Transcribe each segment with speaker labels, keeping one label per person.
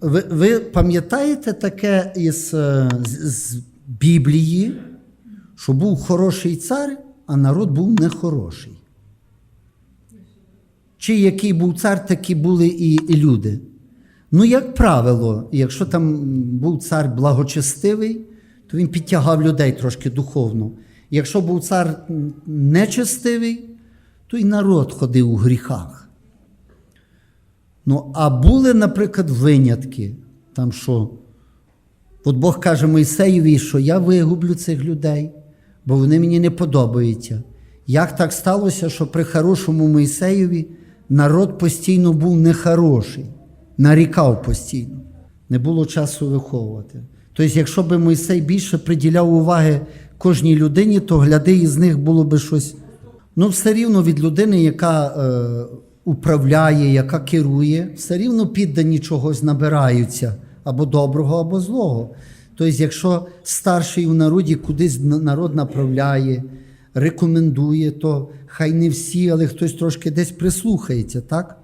Speaker 1: Ви, ви пам'ятаєте таке із е, з, з Біблії, що був хороший цар, а народ був нехороший? Чи який був цар, такі були і, і люди? Ну, як правило, якщо там був цар благочестивий, то він підтягав людей трошки духовно. Якщо був цар нечестивий, то і народ ходив у гріхах. Ну, а були, наприклад, винятки, там що, от Бог каже Мойсеєві, що я вигублю цих людей, бо вони мені не подобаються. Як так сталося, що при хорошому Мойсеєві народ постійно був нехороший, нарікав постійно, не було часу виховувати. Тобто, якщо б Мойсей більше приділяв уваги кожній людині, то гляди, із них було би щось. Ну, все рівно від людини, яка е, управляє, яка керує, все рівно піддані чогось набираються або доброго, або злого. Тобто, якщо старший у народі кудись народ направляє, рекомендує, то хай не всі, але хтось трошки десь прислухається, так?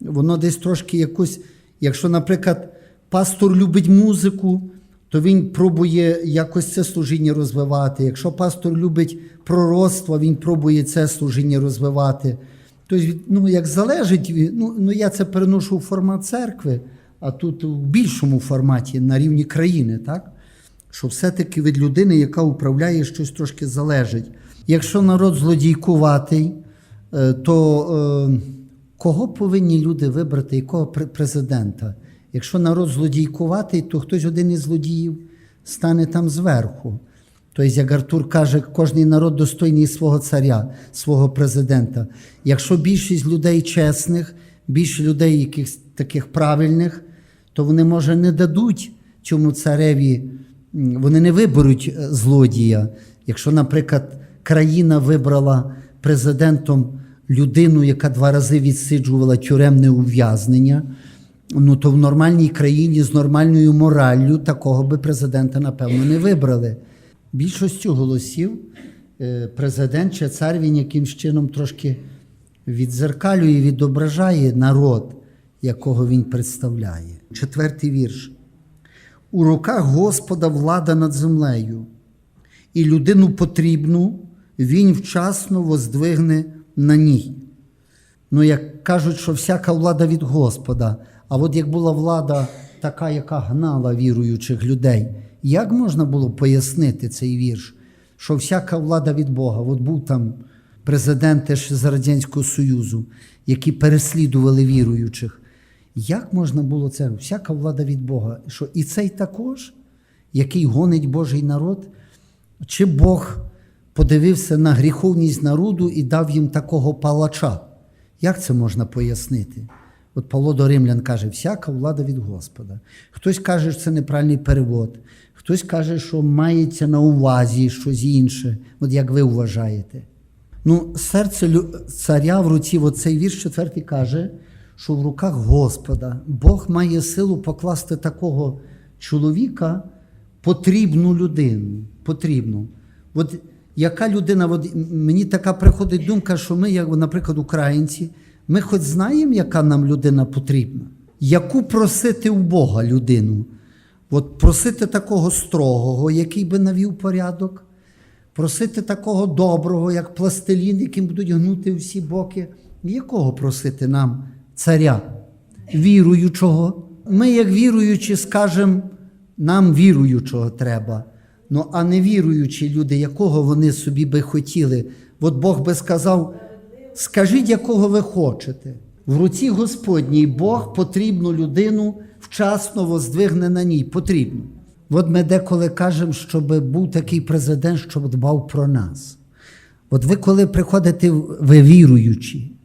Speaker 1: Воно десь трошки якось, якщо, наприклад, пастор любить музику, то він пробує якось це служіння розвивати. Якщо пастор любить пророцтво, він пробує це служіння розвивати. Тобто, ну, як залежить, ну, ну я це переношу в формат церкви, а тут в більшому форматі на рівні країни, так? Що все-таки від людини, яка управляє, щось трошки залежить. Якщо народ злодійкуватий, е, то е, кого повинні люди вибрати, якого президента? Якщо народ злодійкуватий, то хтось один із злодіїв стане там зверху. Тобто, як Артур каже, кожний народ достойний свого царя, свого президента. Якщо більшість людей чесних, більше людей якихось таких правильних, то вони, може, не дадуть цьому цареві, вони не виберуть е, злодія. Якщо, наприклад, країна вибрала президентом людину, яка два рази відсиджувала тюремне ув'язнення, ну то в нормальній країні з нормальною мораллю такого би президента, напевно, не вибрали. Більшістю голосів е, президент чи цар він якимсь чином трошки відзеркалює, відображає народ, якого він представляє. Четвертий вірш. У руках Господа влада над землею, і людину потрібну він вчасно воздвигне на ній. Ну, як кажуть, що всяка влада від Господа. А от як була влада така, яка гнала віруючих людей, як можна було пояснити цей вірш, що всяка влада від Бога? От був там президент теж з Радянського Союзу, які переслідували віруючих. Як можна було це? Всяка влада від Бога. Що і цей також, який гонить Божий народ? Чи Бог подивився на гріховність народу і дав їм такого палача? Як це можна пояснити? От Павло до Римлян каже, всяка влада від Господа. Хтось каже, що це неправильний перевод, хтось каже, що мається на увазі щось інше. От як ви вважаєте? Ну, серце царя в руці, от цей вірш четвертий каже, що в руках Господа Бог має силу покласти такого чоловіка, потрібну людину. Потрібну. От яка людина, от мені така приходить думка, що ми, як, наприклад, українці, ми хоч знаємо, яка нам людина потрібна, яку просити у Бога людину. От просити такого строгого, який би навів порядок, просити такого доброго, як пластилін, яким будуть гнути всі боки. Якого просити нам, царя, віруючого? Ми, як віруючі, скажемо, нам віруючого треба. Ну, а не віруючі люди, якого вони собі би хотіли. От Бог би сказав: скажіть, якого ви хочете. В руці Господній Бог потрібну людину вчасно воздвигне на ній. Потрібно. От ми деколи кажемо, щоб був такий президент, щоб дбав про нас. От ви, коли приходите, ви віруючі,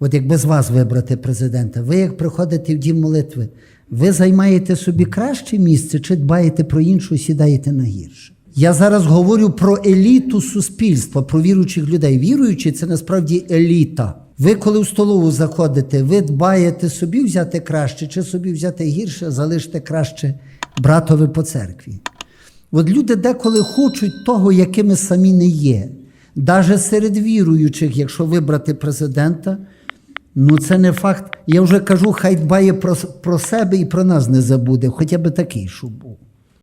Speaker 1: От як без вас вибрати президента, ви як приходите в дім молитви, ви займаєте собі краще місце чи дбаєте про іншу, сідаєте на гірше. Я зараз говорю про еліту суспільства, про віруючих людей. Віруючі це насправді еліта. Ви, коли в столову заходите, ви дбаєте собі взяти краще, чи собі взяти гірше, залиште краще братові по церкві. От люди деколи хочуть того, якими самі не є. Даже серед віруючих, якщо вибрати президента, Ну, це не факт. Я вже кажу, хай дбає про, про себе і про нас не забуде, хоча б такий, щоб був.